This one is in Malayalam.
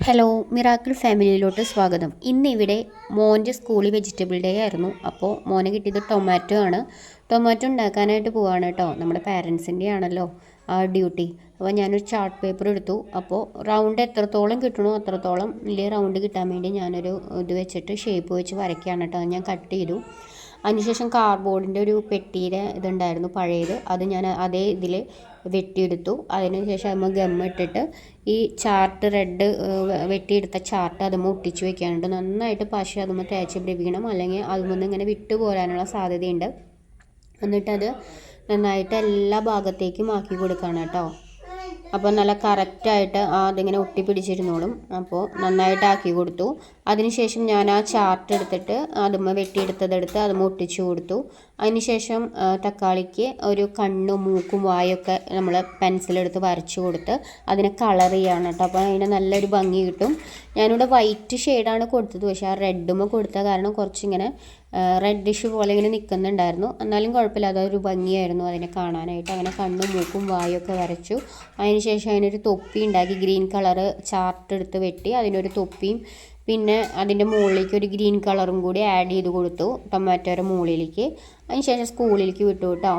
ഹലോ മിറാക്കിൾ ഫാമിലിയിലോട്ട് സ്വാഗതം. ഇന്നിവിടെ മോന്റെ സ്കൂളിൽ വെജിറ്റബിൾ ഡേ ആയിരുന്നു. അപ്പോൾ മോനെ കിട്ടിയത് ടൊമാറ്റോ ആണ്. ടൊമാറ്റോ ഉണ്ടാക്കാനായിട്ട് പോവാണ് കേട്ടോ. നമ്മുടെ പാരൻസിന്റെ ആണല്ലോ ആ ഡ്യൂട്ടി അപ്പോൾ ഞാനൊരു ചാർട്ട് പേപ്പർ എടുത്തു. അപ്പോൾ റൗണ്ട് എത്രത്തോളം കിട്ടണോ അത്രത്തോളം വലിയ റൗണ്ട് കിട്ടാൻ വേണ്ടി ഞാനൊരു ഇത് വെച്ചിട്ട് ഷേപ്പ് വെച്ച് വരയ്ക്കുകയാണ് കേട്ടോ. ഞാൻ കട്ട് ചെയ്തു. അതിനുശേഷം കാർഡ്ബോർഡിന്റെ ഒരു പെട്ടിയുടെ ഇതുണ്ടായിരുന്നു പഴയത്. അത് ഞാൻ അതേ ഇതിൽ വെട്ടിയെടുത്തു. അതിനുശേഷം അതിന് ഗം ഇട്ടിട്ട് ഈ ചാർട്ട് റെഡ് വെട്ടിയെടുത്ത ചാർട്ട് അതുമ്മ ഒട്ടിച്ച് വെക്കാനുണ്ട്. നന്നായിട്ട് പശ അതുമ്മ തേച്ച് പിടിപ്പിക്കണം അല്ലെങ്കിൽ അതുമൊന്നും ഇങ്ങനെ വിട്ടു പോരാനുള്ള സാധ്യതയുണ്ട്. എന്നിട്ടത് നന്നായിട്ട് എല്ലാ ഭാഗത്തേക്കും ആക്കി കൊടുക്കണം കേട്ടോ. അപ്പോൾ നല്ല കറക്റ്റായിട്ട് അതിങ്ങനെ ഒട്ടിപ്പിടിച്ചിരുന്നോളും. അപ്പോൾ നന്നായിട്ട് ആക്കി കൊടുത്തു. അതിനുശേഷം ഞാൻ ആ ചാർട്ട് എടുത്തിട്ട് അതുമ്മ വെട്ടിയെടുത്തതെടുത്ത് അതുമ്മ ഒട്ടിച്ചു കൊടുത്തു. അതിനുശേഷം തക്കാളിക്ക് ഒരു കണ്ണും മൂക്കും വായൊക്കെ നമ്മൾ പെൻസിലെടുത്ത് വരച്ചു കൊടുത്ത് അതിനെ കളർ ചെയ്യാണ് കേട്ടോ. അപ്പോൾ അതിന് നല്ലൊരു ഭംഗി കിട്ടും. ഞാനിവിടെ വൈറ്റ് ഷെയ്ഡാണ് കൊടുത്തത്. പക്ഷേ ആ റെഡുമ്മ കൊടുത്ത കാരണം കുറച്ചിങ്ങനെ റെഡിഷ് പോലെ ഇങ്ങനെ നിൽക്കുന്നുണ്ടായിരുന്നു എന്നാലും കുഴപ്പമില്ല. അതൊരു ഭംഗിയായിരുന്നു അതിനെ കാണാനായിട്ട്. അങ്ങനെ കണ്ണും മൂക്കും വായൊക്കെ വരച്ചു. അതിനുശേഷം അതിനൊരു തൊപ്പി ഉണ്ടാക്കി ഗ്രീൻ കളറ് ചാർട്ട് എടുത്ത് വെട്ടി അതിനൊരു തൊപ്പിയും പിന്നെ അതിന്റെ മുകളിലേക്ക് ഒരു ഗ്രീൻ കളറും കൂടി ആഡ് ചെയ്ത് കൊടുത്തു ടൊമാറ്റോയുടെ മുകളിലേക്ക്. അതിന് ശേഷം സ്കൂളിലേക്ക് വിട്ടു കേട്ടോ.